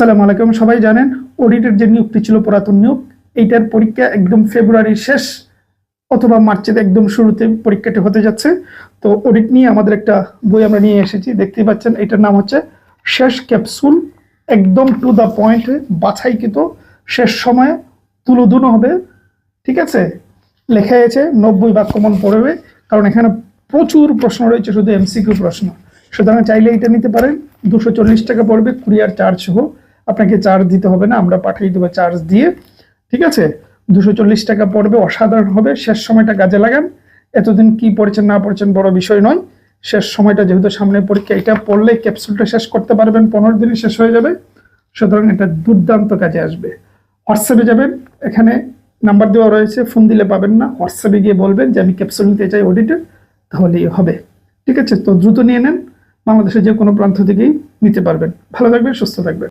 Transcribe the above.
আসসালামু আলাইকুম, সবাই জানেন অডিটের যে নিয়োগটি ছিল পুরাতন নিয়োগ, এইটার পরীক্ষা একদম ফেব্রুয়ারির শেষ অথবা মার্চের একদম শুরুতে পরীক্ষাটি হতে যাচ্ছে। তো অডিট নিয়ে আমাদের একটা বই আমরা নিয়ে এসেছি, দেখতেই পাচ্ছেন, এটার নাম হচ্ছে শেষ ক্যাপসুল, একদম টু দ্য পয়েন্ট বাছাইকৃত, শেষ সময়ে তুলোধুনো হবে, ঠিক আছে? লেখা আছে, নব্বই বাক্য মন পড়বে, কারণ এখানে প্রচুর প্রশ্ন রয়েছে, শুধু এমসিকিউ প্রশ্ন। সুতরাং চাইলে এটা নিতে পারেন, দুশো টাকা পড়বে কুরিয়ার চার্জ সহ। আপনাকে চার্জ দিতে হবে না, আমরা পাঠিয়ে দেবো চার্জ দিয়ে, ঠিক আছে? দুশো চল্লিশ টাকা পড়বে, অসাধারণ হবে, শেষ সময়টা কাজে লাগান। এতদিন কি পড়েছেন, না পড়েছেন বড় বিষয় নয়। শেষ সময়টা যেহেতু সামনে পরীক্ষা, এটা পড়লে ক্যাপসুলটা শেষ করতে পারবেন, পনেরো দিনে শেষ হয়ে যাবে। সুতরাং এটা দুর্দান্ত কাজে আসবে। হোয়াটসঅ্যাপে যাবেন, এখানে নাম্বার দেওয়া রয়েছে ফোন দিলে পাবেন না, হোয়াটসঅ্যাপে গিয়ে বলবেন যে আমি ক্যাপসুল নিতে চাই অডিটের তাহলেই হবে। ঠিক আছে? তো দ্রুত নিয়ে নেন, বাংলাদেশের যে কোনো প্রান্ত থেকেই নিতে পারবেন। ভালো থাকবেন, সুস্থ থাকবেন।